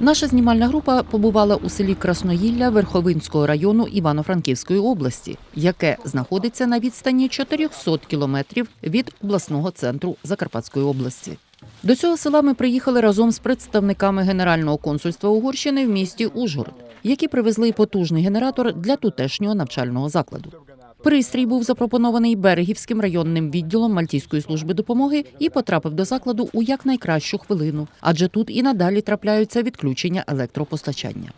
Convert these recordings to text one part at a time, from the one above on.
Наша знімальна група побувала у селі Красноїлля Верховинського району Івано-Франківської області, яке знаходиться на відстані 400 кілометрів від обласного центру Закарпатської області. До цього села ми приїхали разом з представниками Генерального консульства Угорщини в місті Ужгород, які привезли потужний генератор для тутешнього навчального закладу. Пристрій був запропонований берегівським районним відділом Мальтійської служби допомоги і потрапив до закладу у якнайкращу хвилину, адже тут і надалі трапляються відключення електропостачання.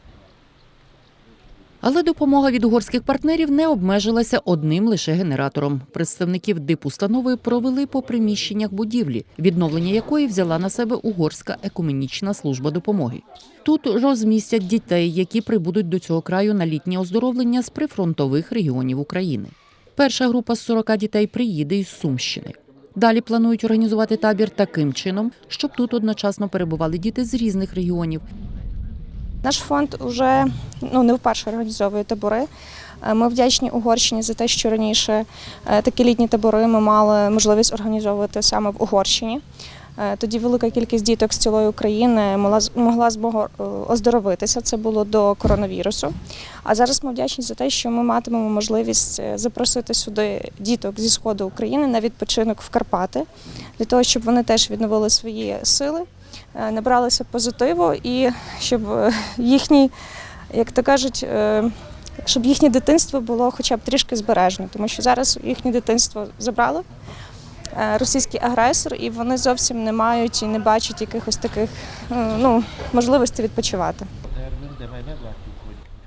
Але допомога від угорських партнерів не обмежилася одним лише генератором. Представників дипустанови провели по приміщеннях будівлі, відновлення якої взяла на себе угорська екуменічна служба допомоги. Тут розмістять дітей, які прибудуть до цього краю на літнє оздоровлення з прифронтових регіонів України. Перша група з 40 дітей приїде із Сумщини. Далі планують організувати табір таким чином, щоб тут одночасно перебували діти з різних регіонів, Наш фонд вже ну не вперше організовує табори. Е, Ми вдячні Угорщині за те, що раніше е, такі літні табори ми мали можливість організовувати саме в Угорщині. Е, Тоді велика кількість діток з цілої України могла з- могла е, оздоровитися. Це було до коронавірусу. А зараз ми вдячні за те, що ми матимемо можливість е, запросити сюди діток зі сходу України на відпочинок в Карпати, для того, щоб вони теж відновили свої сили, набралися позитиву і щоб їхній, як то кажуть, щоб їхнє дитинство було хоча б трішки збережено, тому що зараз їхнє дитинство забрали російський агресор, і вони зовсім не мають і не бачать якихось таких е, ну, можливостей відпочивати.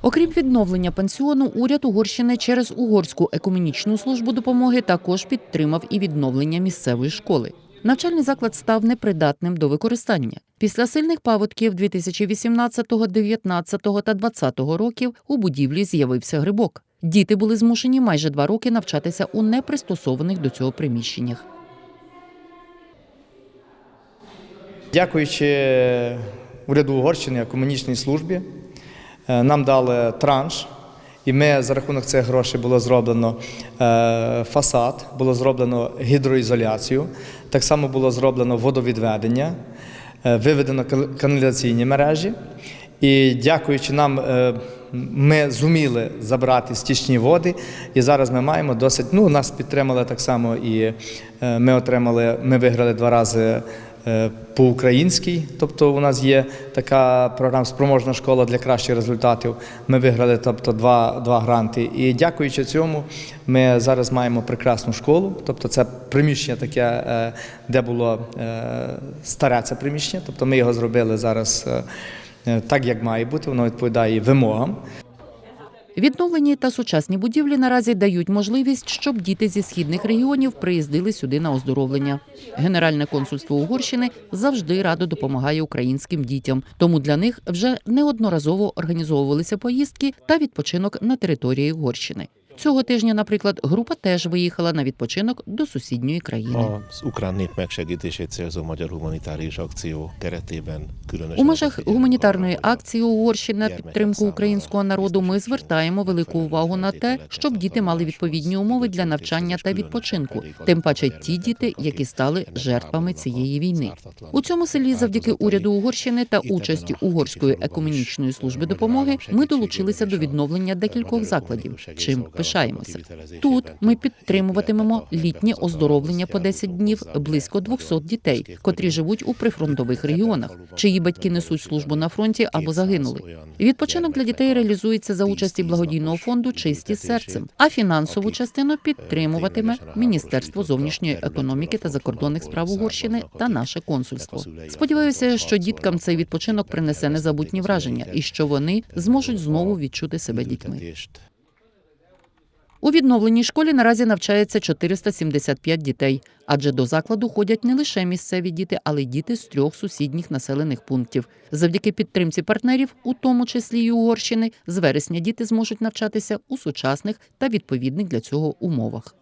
Окрім відновлення пансіону, уряд Угорщини через угорську екомінічну службу допомоги також підтримав і відновлення місцевої школи. Навчальний заклад став непридатним до використання. Після сильних паводків 2018, 19 та 20 років у будівлі з'явився грибок. Діти були змушені майже два роки навчатися у непристосованих до цього приміщеннях. Дякуючи уряду Угорщини, комунічній службі, е, нам дали транш, і ми за рахунок цих грошей було зроблено е, фасад, було зроблено гідроізоляцію, так само було зроблено водовідведення, е, виведено кан- каналізаційні мережі. І дякуючи нам, е, ми зуміли забрати стічні води, і зараз ми маємо досить. Ну, нас підтримали так само, і ми отримали, ми виграли два рази е, по українській. Тобто, у нас є така програма спроможна школа для кращих результатів. Ми виграли тобто, два, два гранти. І дякуючи цьому, ми зараз маємо прекрасну школу. Тобто, це приміщення таке, е, де було е, старе це приміщення. Тобто, ми його зробили зараз. Так як має бути, воно відповідає вимогам. Відновлені та сучасні будівлі наразі дають можливість, щоб діти зі східних регіонів приїздили сюди на оздоровлення. Генеральне консульство Угорщини завжди радо допомагає українським дітям, тому для них вже неодноразово організовувалися поїздки та відпочинок на території Угорщини. Цього тижня, наприклад, група теж виїхала на відпочинок до сусідньої країни. Megsegítését célzó magyar humanitárius akció keretében У межах гуманітарної акції Угорщини на підтримку українського народу ми звертаємо велику увагу на те, щоб діти мали відповідні умови для навчання та відпочинку, тим паче ті діти, які стали жертвами цієї війни. У цьому селі, завдяки уряду Угорщини та участі угорської екуменічної служби допомоги, ми долучилися до відновлення декількох закладів. Чим пишаємося. Тут ми підтримуватимемо літнє оздоровлення по 10 днів близько 200 дітей, котрі живуть у прифронтових регіонах, чиї батьки несуть службу на фронті або загинули. Відпочинок для дітей реалізується за участі благодійного фонду Чисті серцем, а фінансову частину підтримуватиме Міністерство зовнішньої економіки та закордонних справ Угорщини та наше консульство. Сподіваюся, що діткам цей відпочинок принесе незабутні враження і що вони зможуть знову відчути себе дітьми. У відновленій школі наразі навчається 475 дітей, адже до закладу ходять не лише місцеві діти, але й діти з трьох сусідніх населених пунктів. Завдяки підтримці партнерів, у тому числі й Угорщини, з вересня діти зможуть навчатися у сучасних та відповідних для цього умовах.